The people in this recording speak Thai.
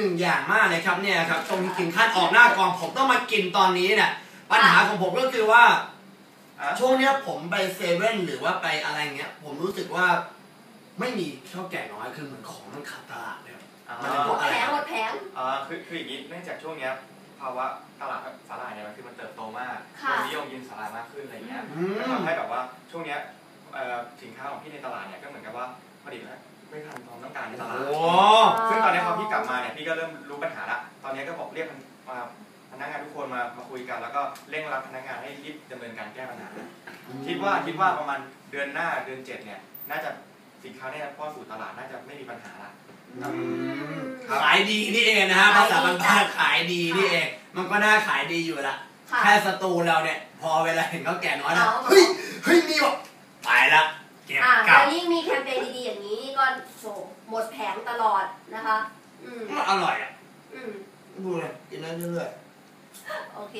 หนึ่งอย่างมากเลยครับเนี่ยครับตรงถึงขั้นออกหน้ากองผมต้องมากินตอนนี้เนี่ยปัญหาของผมก็คือว่าอะช่วงเนี้ยผมไปเซเว่นหรือว่าไปอะไรเงี้ย ผมรู้สึกว่าไม่มีข้าวแก่น้อยคือเหมือนของมันขาดตลาดเลยครับอ่ามันเป็นพหมวกดอะไรแผงคหมรับดแผงอ่าคือคืออย่างนี้เนื่องจากช่วงเนี้ยภาวะตลาดสาหร่ายเนี่ยมันคือมันเติบโตมากค่ะคนนิยมกินสาหร่ายมากขึ้นอะไรเงี้ยอืก็มทำให้แบบว่าช่วงเนี้ยเอ่อสินค้าของพี่ในตลาดเนี่ยก็เหมือนกับว่าผลิตแล้วไม่ทันความต้องการในตลาด ก็เริ่มรู้ปัญหาละตอนนี้ก็บอกเรียกมันมาพนักงานทุกคนมามาคุยกัน แล้วก็เร่งรัดพนักงานให้รีบดำเนินการแก้ปัญหาคิดว่าคิดว่าประมาณเดือนหน้าเดือนเจ็ดเนี่ยน่าจะสินค้าเนี่ยพ่อสู่ตลาดน่าจะไม่มีปัญหาละอืมขายดีนี่เองนะฮะภาษาบางๆขายดีนี่เอง มันก็น่าขายดีอยู่ละค่ะแค่สตูเราเนี่ย พอเวลาเห็นเขาแก่น้อยนะเอา เฮ้ยเฮ้ยมีว่ะไปละเก็บอ่ากลัแล้บ วยิ่งมีแคมเปญดีๆอย่างนี้ก็ส่งหมดแผงตลอดนะคะอื มมันอร่อยอะอืมดูเลยกินได้เรื่อยโอเค